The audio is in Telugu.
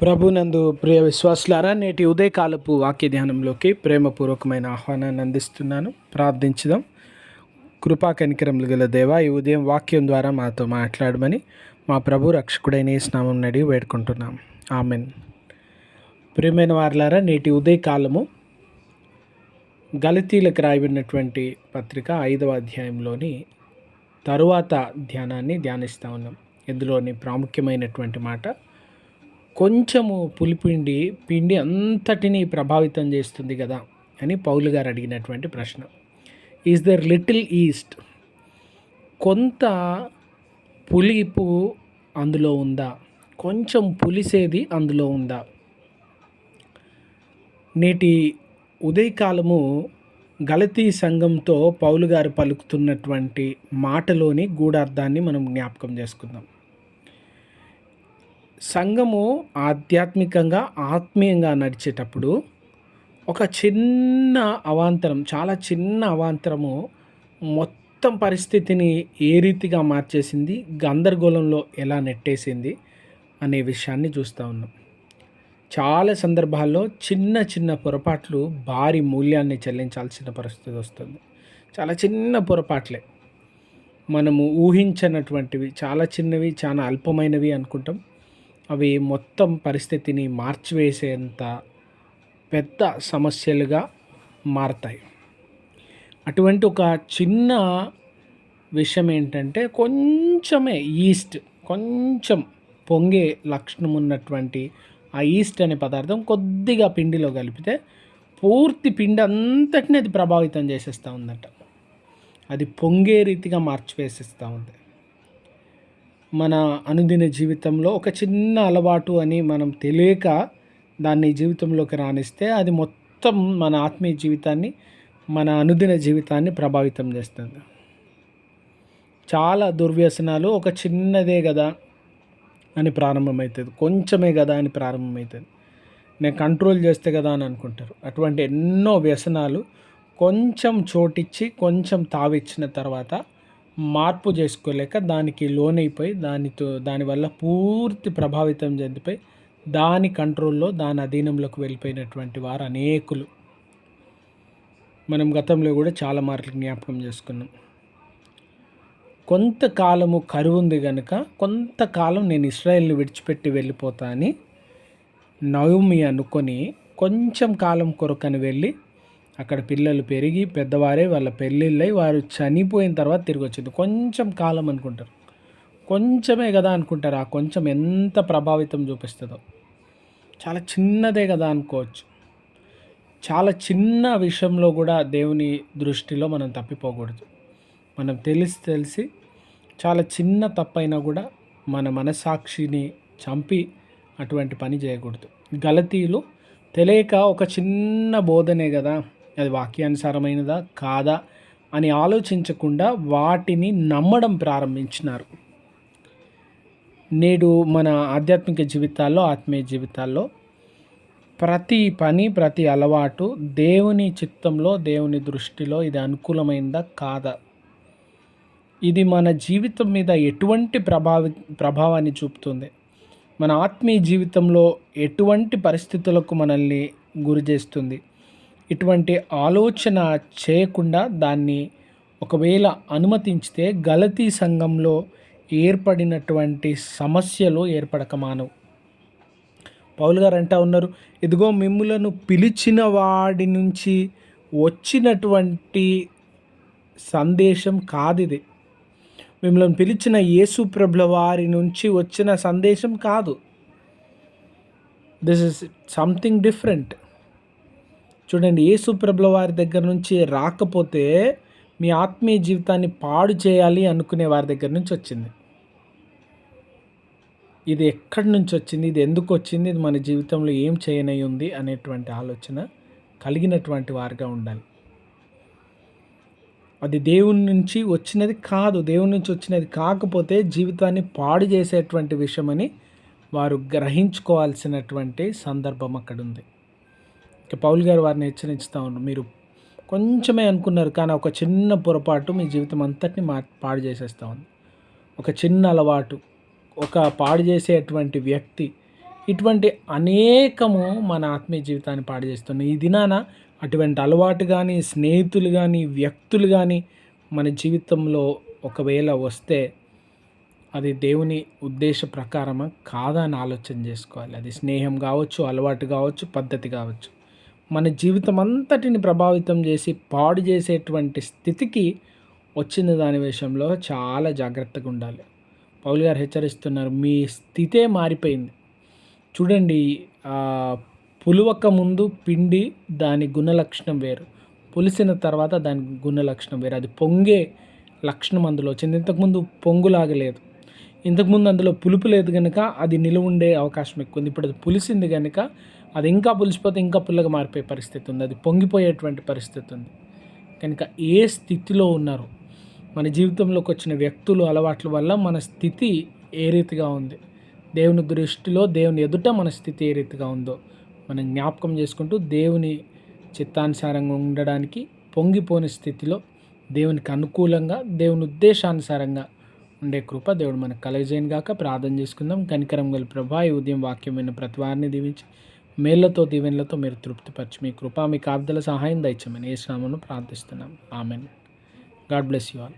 ప్రభునందు ప్రియ విశ్వాసులారా నేటి ఉదయకాలపు వాక్య ధ్యానంలోకి ప్రేమపూర్వకమైన ఆహ్వానాన్ని అందిస్తున్నాను. ప్రార్థించుదాం. కృపా కనికరములు గల దేవ ఈ ఉదయం వాక్యం ద్వారా మాతో మాట్లాడమని మా ప్రభు రక్షకుడైన ఈ స్నామం నడి వేడుకుంటున్నాం. ఆమెన్. ప్రియమైన వారులారా నేటి ఉదయకాలము గలతీలకు రాయబడినటువంటి పత్రిక ఐదవ అధ్యాయంలోని తరువాత ధ్యానాన్ని ధ్యానిస్తూ ఉన్నాం. ఇందులోని ప్రాముఖ్యమైనటువంటి మాట కొంచెము పులిపిండి పిండి అంతటిని ప్రభావితం చేస్తుంది కదా అని పౌలు గారు అడిగినటువంటి ప్రశ్న. ఈజ్ దర్ లిటిల్ ఈస్ట్ కొంత పులిపు అందులో ఉందా? కొంచెం పులిసేది అందులో ఉందా? నేటి ఉదయకాలము గలతీ సంఘంతో పౌలు గారు పలుకుతున్నటువంటి మాటలోని గూఢార్థాన్ని మనం జ్ఞాపకం చేసుకుందాం. సంఘము ఆధ్యాత్మికంగా ఆత్మీయంగా నడిచేటప్పుడు ఒక చిన్న అవాంతరం చాలా చిన్న అవాంతరము మొత్తం పరిస్థితిని ఏ రీతిగా మార్చేసింది గందరగోళంలో ఎలా నెట్టేసింది అనే విషయాన్ని చూస్తూ ఉన్నాం. చాలా సందర్భాల్లో చిన్న చిన్న పొరపాట్లు భారీ మూల్యాన్ని చెల్లించాల్సిన పరిస్థితి వస్తుంది. చాలా చిన్న పొరపాట్లే. మనము ఊహించనటువంటివి చాలా చిన్నవి చాలా అల్పమైనవి అనుకుంటాం. అవి మొత్తం పరిస్థితిని మార్చివేసేంత పెద్ద సమస్యలుగా మారతాయి. అటువంటి ఒక చిన్న విషయం ఏంటంటే కొంచెమే ఈస్ట్ కొంచెం పొంగే లక్షణం ఉన్నటువంటి ఆ ఈస్ట్ అనే పదార్థం కొద్దిగా పిండిలో కలిపితే పూర్తి పిండి అంతటిని అది ప్రభావితం చేసేస్తూ ఉందట. అది పొంగే రీతిగా మార్చివేసేస్తూ ఉంది. మన అనుదిన జీవితంలో ఒక చిన్న అలవాటు అని మనం తెలియక దాన్ని జీవితంలోకి రాణిస్తే అది మొత్తం మన ఆత్మీయ జీవితాన్ని మన అనుదిన జీవితాన్ని ప్రభావితం చేస్తుంది. చాలా దుర్వ్యసనాలు ఒక చిన్నదే కదా అని ప్రారంభమవుతుంది కొంచెమే కదా అని ప్రారంభమవుతుంది నేను కంట్రోల్ చేస్తే కదా అని అనుకుంటారు. అటువంటి ఎన్నో వ్యసనాలు కొంచెం చోటిచ్చి కొంచెం తావిచ్చిన తర్వాత మార్పు చేసుకోలేక దానికి లోనైపోయి దానితో దానివల్ల పూర్తి ప్రభావితం చెందిపోయి దాని కంట్రోల్లో దాని అధీనంలోకి వెళ్ళిపోయినటువంటి వారు అనేకులు. మనం గతంలో కూడా చాలా మార్లు జ్ఞాపకం చేసుకున్నాం. కొంతకాలము కరువు ఉంది కనుక కొంతకాలం నేను ఇస్రాయల్ని విడిచిపెట్టి వెళ్ళిపోతా అని నవమి అనుకొని కొంచెం కాలం కొరకని వెళ్ళి అక్కడ పిల్లలు పెరిగి పెద్దవారే వాళ్ళ పెళ్ళిళ్ళై వారు చనిపోయిన తర్వాత తిరిగి వచ్చింది కొంచెం కాలం అనుకుంటారు. కొంచెమే కదా అనుకుంటారు. ఆ కొంచెం ఎంత ప్రభావితం చూపిస్తుందో. చాలా చిన్నదే కదా అనుకోవచ్చు. చాలా చిన్న విషయంలో కూడా దేవుని దృష్టిలో మనం తప్పిపోకూడదు. మనం తెలిసి తెలిసి చాలా చిన్న తప్పైనా కూడా మన మనసాక్షిని చంపి అటువంటి పని చేయకూడదు. గలతీలు తెలియక ఒక చిన్న బోధనే కదా అది వాక్యానుసారమైనదా? కాదా? అని ఆలోచించకుండా వాటిని నమ్మడం ప్రారంభించినారు. నేడు మన ఆధ్యాత్మిక జీవితాల్లో ఆత్మీయ జీవితాల్లో ప్రతి పని ప్రతి అలవాటు దేవుని చిత్తంలో దేవుని దృష్టిలో ఇది అనుకూలమైందా? కాదా? ఇది మన జీవితం మీద ఎటువంటి ప్రభావి ప్రభావాన్ని చూపుతుంది? మన ఆత్మీయ జీవితంలో ఎటువంటి పరిస్థితులకు మనల్ని గురి చేస్తుంది ఇటువంటి ఆలోచన చేయకుండా దాన్ని ఒకవేళ అనుమతించితే గలతీ సంఘంలో ఏర్పడినటువంటి సమస్యలు ఏర్పడక మానవు పౌలు గారు అంటా ఉన్నారు ఇదిగో మిమ్ములను పిలిచిన వాడి నుంచి వచ్చినటువంటి సందేశం కాదు ఇది మిమ్మల్ని పిలిచిన యేసు ప్రభుల వారి నుంచి వచ్చిన సందేశం కాదు. This is something different. చూడండి యేసు ప్రభుల వారి దగ్గర నుంచి రాకపోతే మీ ఆత్మీయ జీవితాన్ని పాడు చేయాలి అనుకునే వారి దగ్గర నుంచి వచ్చింది. ఇది ఎక్కడి నుంచి వచ్చింది? ఇది ఎందుకు వచ్చింది? ఇది మన జీవితంలో ఏం చేయనై ఉంది? అనేటువంటి ఆలోచన కలిగినటువంటి వారిగా ఉండాలి. అది దేవుని నుంచి వచ్చినది కాదు. దేవుని నుంచి వచ్చినది కాకపోతే జీవితాన్ని పాడు చేసేటువంటి విషయమని వారు గ్రహించుకోవాల్సినటువంటి సందర్భం అక్కడ ఉంది పౌల్ గారు వారిని హెచ్చరించుతూ ఉన్నారు మీరు కొంచెమే అనుకున్నారు కానీ ఒక చిన్న పొరపాటు మీ జీవితం అంతటిని మా పాడు చేసేస్తూ ఉంది. ఒక చిన్న అలవాటు ఒక పాడు చేసేటువంటి వ్యక్తి ఇటువంటి అనేకము మన ఆత్మీయ జీవితాన్ని పాడు చేస్తున్నాయి ఈ దినాన అటువంటి అలవాటు కానీ స్నేహితులు కానీ వ్యక్తులు కానీ మన జీవితంలో ఒకవేళ వస్తే అది దేవుని ఉద్దేశ ప్రకారమా? కాదా అని ఆలోచన చేసుకోవాలి. అది స్నేహం కావచ్చు అలవాటు కావచ్చు పద్ధతి కావచ్చు. మన జీవితం అంతటిని ప్రభావితం చేసి పాడు చేసేటువంటి స్థితికి వచ్చిన దాని విషయంలో చాలా జాగ్రత్తగా ఉండాలి. పౌలు గారు హెచ్చరిస్తున్నారు మీ స్థితే మారిపోయింది. చూడండి పులువక ముందు పిండి దాని గుణలక్షణం వేరు. పులిసిన తర్వాత దాని గుణలక్షణం వేరు. అది పొంగే లక్షణం అందులో వచ్చింది. ఇంతకుముందు పొంగులాగలేదు ఇంతకుముందు అందులో పులుపు లేదు కనుక అది నిలువుండే అవకాశం ఎక్కువ ఉంది. ఇప్పుడు అది పులిసింది కనుక అది ఇంకా పులిసిపోతే ఇంకా పుల్లగా మారిపోయే పరిస్థితి ఉంది. అది పొంగిపోయేటువంటి పరిస్థితి ఉంది. కనుక ఏ స్థితిలో ఉన్నారు? మన జీవితంలోకి వచ్చిన వ్యక్తులు అలవాట్ల వల్ల మన స్థితి ఏ రీతిగా ఉంది? దేవుని దృష్టిలో దేవుని ఎదుట మన స్థితి ఏ రీతిగా ఉందో మనం జ్ఞాపకం చేసుకుంటూ దేవుని చిత్తానుసారంగా ఉండడానికి పొంగిపోని స్థితిలో దేవునికి అనుకూలంగా దేవుని ఉద్దేశానుసారంగా ఉండే కృప దేవుడు మనకు కలగజేయను గాక ప్రార్థన చేసుకుందాం. కనికరం గల ప్రభా ఈ ఉదయం వాక్యమైన ప్రతి వారిని దీవించి మేళ్ళతో దీవెనలతో మీరు తృప్తిపరచి మీ కృప మీ కాబ్దల సహాయం దయచమని ఏ శ్రామను ప్రార్థిస్తున్నాం. Amen. God bless you all.